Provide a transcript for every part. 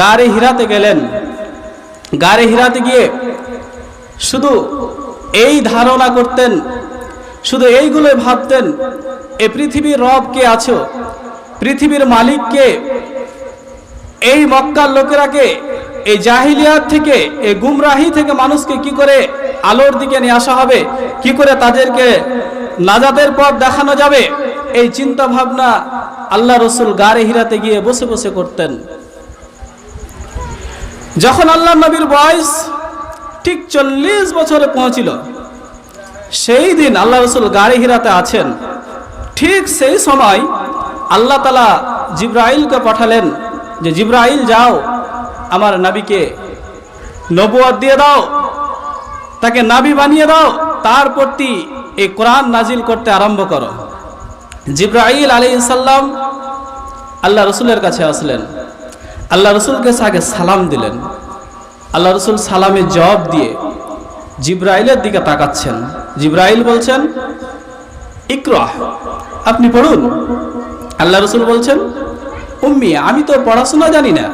গাড়ে হিরাতে গেলেন। গাড়ে হিরাতে গিয়ে শুধু এই ধারণা করতেন, শুধু এইগুলোই ভাবতেন, এ পৃথিবীর রব কে আছো? পৃথিবীর মালিক কে? এই মক্কার লোকেরাকে এই জাহিলিয়াত থেকে, এই গুমরাহি থেকে মানুষকে কি করে আলোর দিকে নিয়ে আসা হবে? কি করে তাদেরকে নাজাদের পথ দেখানো যাবে? এই চিন্তা ভাবনা আল্লাহ রসুল গাড়ে হিরাতে গিয়ে বসে বসে করতেন। যখন আল্লাহ নবীর বয়স ঠিক চল্লিশ বছরে পৌঁছিল, সেই দিন আল্লাহ রসুল গাড়ি হিরাতে আছেন। ঠিক সেই সময় আল্লাহ তালা জিব্রাইলকে পাঠালেন যে, জিব্রাইল, যাও, আমার নাবিকে নবুয়াদ দিয়ে দাও, তাকে নাবি বানিয়ে দাও, তার প্রতি এই কোরআন নাজিল করতে আরম্ভ করো। জিব্রাইল আলী সাল্লাম আল্লাহ রসুলের কাছে আসলেন। আল্লাহ রসুলকে আগে সালাম দিলেন। আল্লাহ রসুল সালামে জবাব দিয়ে জিব্রাইলের দিকে তাকাচ্ছেন। জিব্রাইল বলছেন, ইকরাহ, আপনি পড়ুন। আল্লাহ রসুল বলছেন, উম্মি, আমি তো পড়াশোনা জানি না।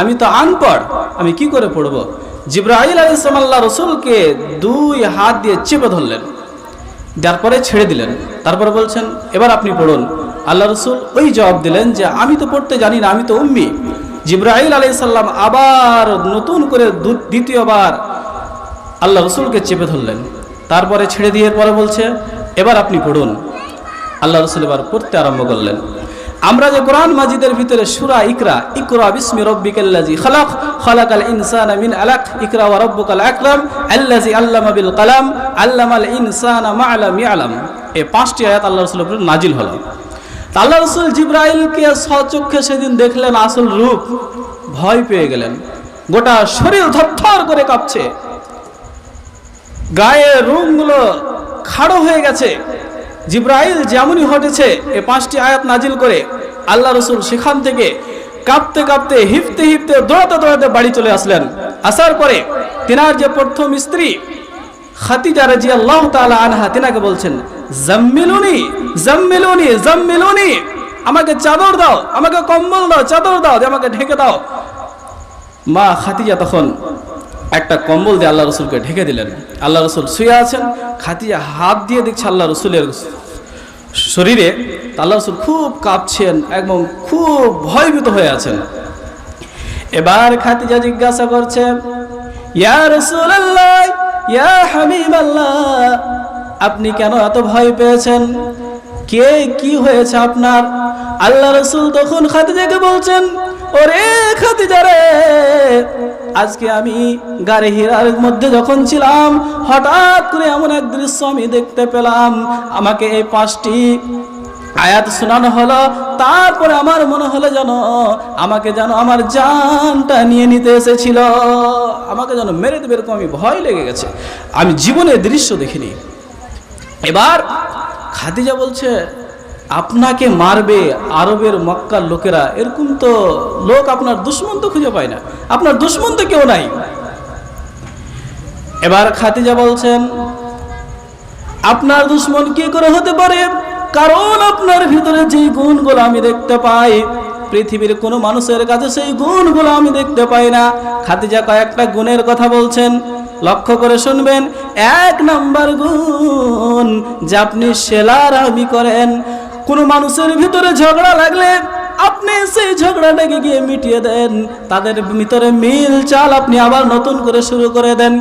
আমি তো আনপড়, আমি কি করে পড়ব? জিব্রাইল আলাইসলাম আল্লাহ রসুলকে দুই হাত দিয়ে চেপে ধরলেন। তারপরে ছেড়ে দিলেন। তারপরে বলছেন, এবার আপনি পড়ুন। আল্লাহ রসুল ওই জবাব দিলেন যে, আমি তো পড়তে জানি না, আমি তো উম্মি। জিব্রাইল আলাই সাল্লাম আবার নতুন করে দ্বিতীয়বার আল্লাহ রসুলকে চেপে ধরলেন। তারপরে ছেড়ে দিয়ে পরে বলছে, এবার আপনি পড়ুন। আল্লাহ রসুল এবার পড়তে আরম্ভ করলেন। আমরা যে কোরআন মাজিদের ভিতরে সুরা ইকরা ইকরা বিসমি রব্বিকাল্লাজি খালাক, খালাকাল ইনসানা মিন আলাক, ইকরা ওয়া রাব্বুকাল আকরাম আল্লাজি আল্লামা বিল কালাম, আল্লামাল ইনসানা মা আলাম ইয়ালাম। এই পাঁচটি আয়াত আল্লাহ রসুলের উপরে নাজিল হলো। আল্লাহ রসুল জিব্রাইলকে সচক্ষে সেদিন দেখলেন আসল রূপ ভয় পেয়ে গেলেন। গোটা শরীর থরথর করে কাঁপছে। গায়ে রুমগুলো খাড়ো হয়ে গেছে। জিব্রাইল যেমনই ঘটেছে এ পাঁচটি আয়াত নাজিল করে আল্লাহ রসুল সেখান থেকে কাঁপতে কাঁপতে, হিপতে হিপতে, দৌড়াতে দৌড়াতে বাড়ি চলে আসলেন। আসার পরে তিনার যে প্রথম স্ত্রী খাতিজা রাজি আল্লাহ তাআলা আনহা, তিনাকে বলছেন জাম্মিলুনি জাম্মিলুনি জাম্মিলুনি। আমাকে চাদর দাও, আমাকে কম্বল দাও, চাদর দাও আমাকে ঢেকে দাও। মা খাতিজা তখন একটা কম্বল দিয়ে আল্লাহ রসুলকে ঢেকে দিলেন। আল্লাহ রসুল শুয়ে আছেন, খাতিজা হাত দিয়ে দেখছে আল্লাহ রসুলের শরীরে। আল্লাহ রসুল খুব কাঁপছেন একদম খুব ভয়ভীত হয়ে আছেন। এবার খাতিজা জিজ্ঞাসা করছে, ইয়া রাসূলুল্লাহ, ইয়া হাবিবাল্লাহ আপনি কেন এত ভয় পেয়েছেন? কে, কি হয়েছে আপনার? আল্লাহ রসুল তখন খাদিজাকে বলছেন, ওরে খাদিজা রে, আজকে আমি গাড়ি হীরার মধ্যে যখন ছিলাম, হঠাৎ করে এমন এক দৃশ্য আমি দেখতে পেলাম। আমাকে এই পাঁচটি আয়াত শোনানো হলো, তারপরে আমার মনে হলো যেন আমাকে যেন আমার জানটা নিয়ে নিতে এসেছিল। আমাকে যেন মেরে দেবে এরকম আমি ভয় লেগে গেছে। আমি জীবনে দৃশ্য দেখিনি। এবার খাদিজা বলছে, আপনাকে মারবে আরবের মক্কার লোকেরা। এরকম তো লোক আপনার দুশ্মন তো খুঁজে পায় না। আপনার দুশ্মন তো কেউ নাই। এবার খাতিজা বলছেন, আপনার দুশ্মন কি করে হতে পারে? কারণ আপনার ভিতরে যে গুণগুলো আমি দেখতে পাই, পৃথিবীর কোনো মানুষের কাছে সেই গুণগুলো আমি দেখতে পাই না। খাদিজা কয়েকটা গুণের কথা বলছেন লক্ষ্য করে শুনবেন, এক নাম্বার গুণ, যে আপনি সেলার আমি করেন। কোনো মানুষের ভিতরে ঝগড়া লাগলে আপনি সেই ঝগড়াটাকে গিয়ে মিটিয়ে দেন। তাদের ভিতরে মিল চাল আপনি আবার নতুন করে শুরু করে দেন।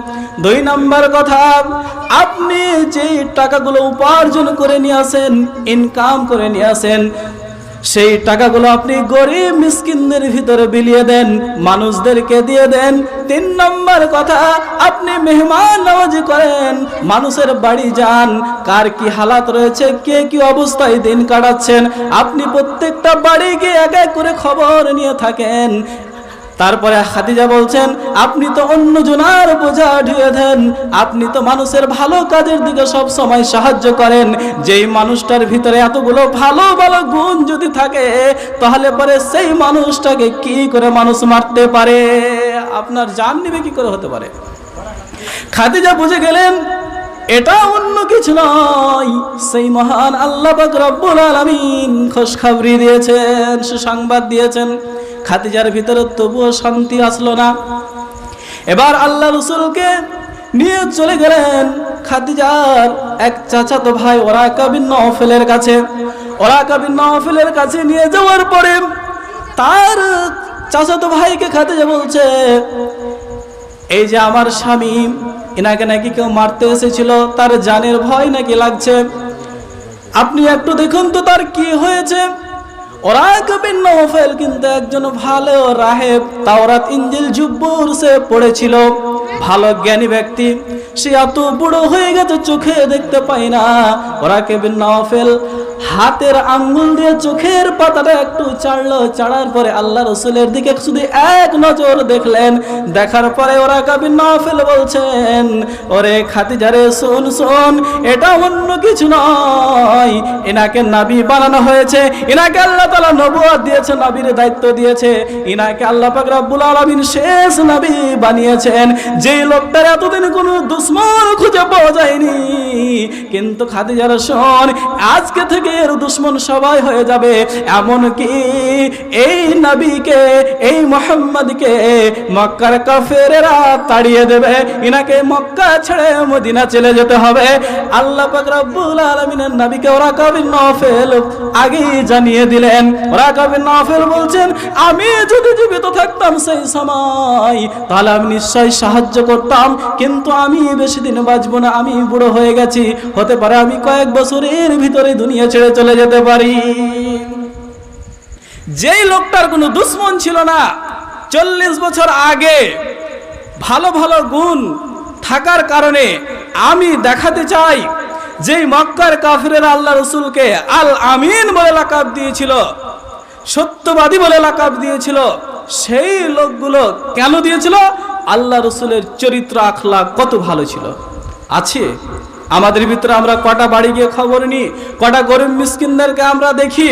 দুই নাম্বার কথা, আপনি যে টাকাগুলো উপার্জন করে নিয়ে আসেন ইনকাম করে নিয়ে আসেন সেই টাকাগুলো আপনি গরিব মিসকিনদের ভিতরে বিলিয়ে দেন, মানুষদেরকে দিয়ে দেন। তিন নম্বর কথা, আপনি মেহমান নামাজি করেন, মানুষের বাড়ি যান। কার কি হালাত রয়েছে, কে কি অবস্থায় দিন কাটাচ্ছেন? আপনি প্রত্যেকটা বাড়ি গিয়ে এক এক করে খবর নিয়ে থাকেন। তারপরে খাদিজা বলছেন, আপনি তো অন্য জনার বোঝা ঢুয়ে দেন। আপনি তো মানুষের ভালো কাজের দিকে সব সময় সাহায্য করেন। যেই মানুষটার ভিতরে এতগুলো ভালো ভালো গুণ যদি থাকে, তাহলে পরে সেই মানুষটাকে কি করে মানুষ মারতে পারে? আপনার জান নিবে কি করে হতে পারে? খাদিজা বুঝে গেলেন, এটা অন্য কিছু নয়। সেই মহান আল্লাহ রব্বুল আলামিন খোশখবরি দিয়েছেন, সুসংবাদ দিয়েছেন। খাদিজার ভিতরে তবুও শান্তি আসলো না। এবার আল্লাহ রসুলকে নিয়ে চলে গেলেন খাদিজার এক চাচাতো ভাই ওরা কাবিন নফেলের কাছে। ওরা কাবিন নফেলের কাছে নিয়ে যাওয়ার পরে তার চাচাতো ভাইকে খাদিজা বলছে, এই যে আমার স্বামী, এনাকে নাকি কেউ মারতে এসেছিল, তার জানের ভয় নাকি লাগছে? আপনি একটু দেখুন তো তার কি হয়েছে। ওরা কবির নফেল কিন্তু একজন ভালো রাহেব। তাওরাত ইঞ্জিল জুব্বুর সে পড়েছিল। ভালো জ্ঞানী ব্যক্তি, সে এত বুড়ো হয়ে গেছে, চোখে দেখতে পাই না। ওরা কেবিন নফেল হাতের আঙ্গুল দিয়ে চোখের পাতাটা একটু চাড়লো, চাড়ার পরে আল্লাহ রসুলের দিকে শুধু এক নজর দেখলেন। দেখার পরে ওরা কাবিন নফেল বলছেন, ওরে খাতিজারে শোন শোন, এটা অন্য কিছু নয়। এনাকে নাবি বানানো হয়েছে এনাকে আল্লাহ তালা নবুয়াদ দিয়েছে, নাবির দায়িত্ব দিয়েছে। এনাকে আল্লাহ পাক রব্বুল আলামিন শেষ নবী বানিয়েছেন। যে লোকটার এতদিন কোনো দুশ্মন খুঁজে পাওয়া যায়নি কিন্তু খাদিজার শোন আজকে থেকে এর দুশ্মন সবাই হয়ে যাবে। এমন কি এই নবীকে, এই মোহাম্মদকে মক্কার কাফেরেরা তাড়িয়ে দেবে। ইনাকে মক্কা ছেড়ে মদিনা চলে যেতে হবে। আল্লাহ পাক রব্বুল আলামিনের নবীকে ওরা কবির নফেল আগেই জানিয়ে দিলেন। ওরা কবির নফেল বলছেন, আমি যদি জীবিত থাকতাম সেই সময়, তাহলে আমি নিশ্চয়ই সাহায্য করতাম, কিন্তু আমি বেশি দিন বাঁচবো না, আমি বুড়ো হয়ে গেছি। হতে পারে আমি কয়েক বছরের ভিতরে দুনিয়া ছেড়ে চলে যেতে পারি। যেই লোকটার কোনো দুশ্মন ছিল না, চল্লিশ বছর আগে ভালো ভালো গুণ থাকার কারণে আমি দেখাতে চাই, যেই মক্কার কাফিরের আল্লাহ রসুলকে আল আমিন বলে লাকাব দিয়েছিল, সত্যবাদী বলে লাকাব দিয়েছিল, সেই লোকগুলো কেন দিয়েছিল? আল্লাহ রসুলের চরিত্র আখলা কত ভালো ছিল। আছে? আমাদের ভিতরে আমরা কটা বাড়ি গিয়ে খবর নিই কটা গরিব মিসকিনদেরকে আমরা দেখি।